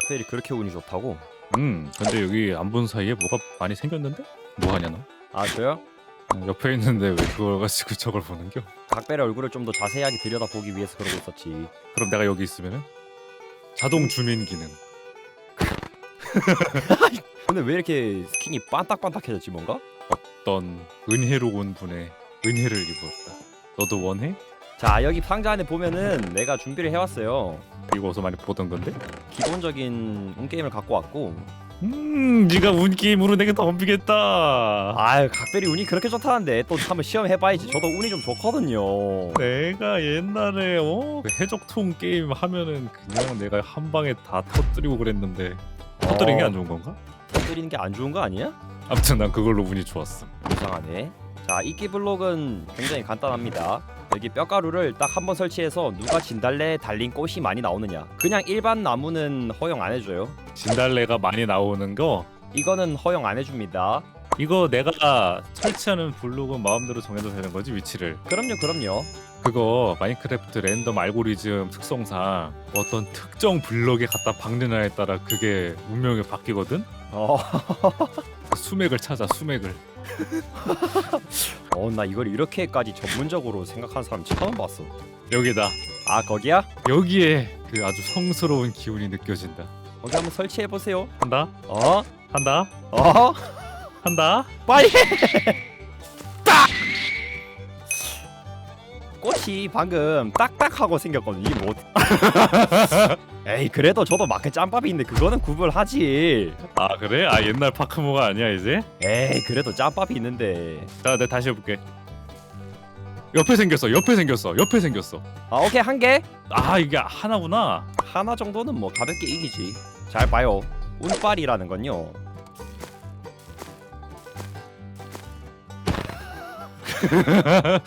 각별이 그렇게 운이 좋다고? 음 근데 여기 안 본 사이에 뭐가 많이 생겼는데? 뭐 하냐 너? 아 저요? 어, 옆에 있는데 왜 그걸 가지고 저걸 보는겨? 각별의 얼굴을 좀 더 자세하게 들여다보기 위해서 그러고 있었지 그럼 내가 여기 있으면은 자동 주민 기능 근데 왜 이렇게 스킨이 반딱반딱해졌지 뭔가? 어떤 은혜로운 분의 은혜를 입었다 너도 원해? 자 여기 상자 안에 보면은 내가 준비를 해왔어요. 이거 어서 많이 보던 건데? 기본적인 운게임을 갖고 왔고. 음 네가 운 게임으로 내게 덤비겠다. 아유 각별이 운이 그렇게 좋다는데 또 한번 시험해봐야지. 저도 운이 좀 좋거든요. 내가 옛날에 어? 그 해적통 게임 하면은 그냥 내가 한 방에 다 터뜨리고 그랬는데 터뜨리는 게 안 좋은 건가? 터뜨리는 게 안 좋은 거 아니야? 아무튼 난 그걸로 운이 좋았어 이상하네. 자 이끼 블록은 굉장히 간단합니다 여기 뼈가루를 딱 한 번 설치해서 누가 진달래에 달린 꽃이 많이 나오느냐. 그냥 일반 나무는 허용 안 해줘요. 진달래가 많이 나오는 거? 이거는 허용 안 해줍니다. 이거 내가 설치하는 블록은 마음대로 정해도 되는 거지 위치를? 그럼요 그럼요. 그거 마인크래프트 랜덤 알고리즘 특성상 어떤 특정 블럭에 갖다 박느냐에 따라 그게 운명이 바뀌거든? 어, 그 수맥을 찾아 수맥을 어, 나 이걸 이렇게까지 전문적으로 생각하는 사람 처음 봤어 여기다 아 거기야? 여기에 그 아주 성스러운 기운이 느껴진다 거기 한번 설치해 보세요 한다 어? 한다 어? 한다 빨리 해! 딱! 꽃이 방금 딱딱하고 생겼거든 이게 뭐 에이 그래도 저도 마크 짬밥이 있는데 그거는 구분하지. 아 그래? 아 옛날 파크모가 아니야 이제? 에이 그래도 짬밥이 있는데. 자 내가 다시 해볼게. 옆에 생겼어 옆에 생겼어 옆에 생겼어. 아 오케이 한 개? 아 이게 하나구나. 하나 정도는 뭐 가볍게 이기지. 잘 봐요. 운빨이라는 건요.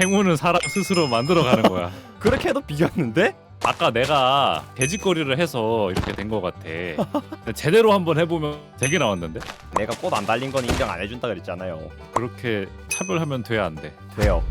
행운은 사람 스스로 만들어가는 거야. 그렇게 해도 비겼는데? 아까 내가 돼지거리를 해서 이렇게 된거 같아. 근데 제대로 한번 해보면 되게 나왔는데? 내가 꽃 안 달린 건 인정 안 해준다 그랬잖아요. 그렇게 차별하면 돼 안 돼? 돼요.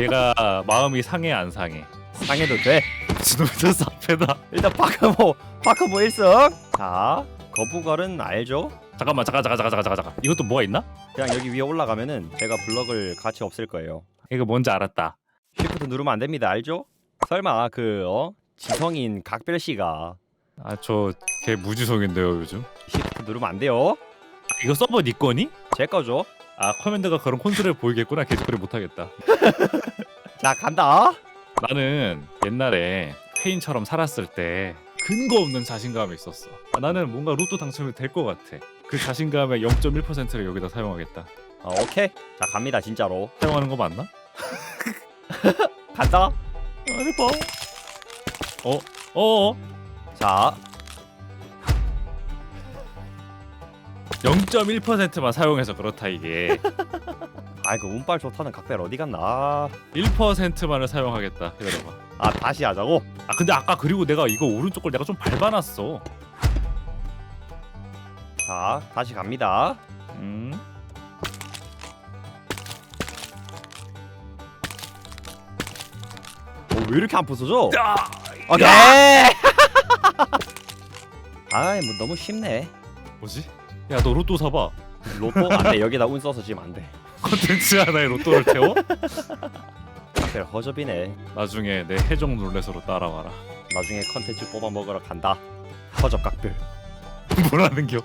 얘가 마음이 상해 안 상해? 상해도 돼. 지도자 사패다. 일단 파크모 파크모 1승. 자 거북얼은 알죠? 잠깐만 잠깐 잠깐 잠깐 잠깐 잠깐. 이것도 뭐가 있나? 그냥 여기 위에 올라가면은 제가 블럭을 같이 없앨 거예요. 이거 뭔지 알았다. 쉬프트 누르면 안 됩니다. 알죠? 설마 그 어? 지성인 각별 씨가. 아저 걔 무지성인데요 요즘? 쉬프트 누르면 안 돼요. 이거 서버 니 거니? 제 거죠. 아 커맨드가 그런 콘솔을 보이겠구나. 개짓거리 못하겠다. 자 간다. 나는 옛날에 페인처럼 살았을 때 근거 없는 자신감이 있었어. 아, 나는 뭔가 로또 당첨이 될 것 같아. 그 자신감의 0.1%를 여기다 사용하겠다. 어, 오케이. 자 갑니다 진짜로. 사용하는 거 맞나? 간다. 아 해봐 어? 어어? 자. 0.1%만 사용해서 그렇다 이게. 아이고 운빨 좋다는 각별 어디 갔나? 1%만을 사용하겠다. 기다려봐. 아 다시 하자고? 아 근데 아까 그리고 내가 이거 오른쪽 걸 내가 좀 밟아놨어. 자 다시 갑니다. 음. 어, 왜 이렇게 안 부서져? 야! 오케이 아이 뭐 너무 쉽네. 뭐지? 야 너 로또 사봐. 로또? 안돼. 여기다 운 써서 지금 안 돼. 컨텐츠 하나에 로또를 태워? 각별 허접이네. 나중에 내 해적 룰렛으로 따라와라. 나중에 컨텐츠 뽑아 먹으러 간다. 허접 각별 뭐라는 겨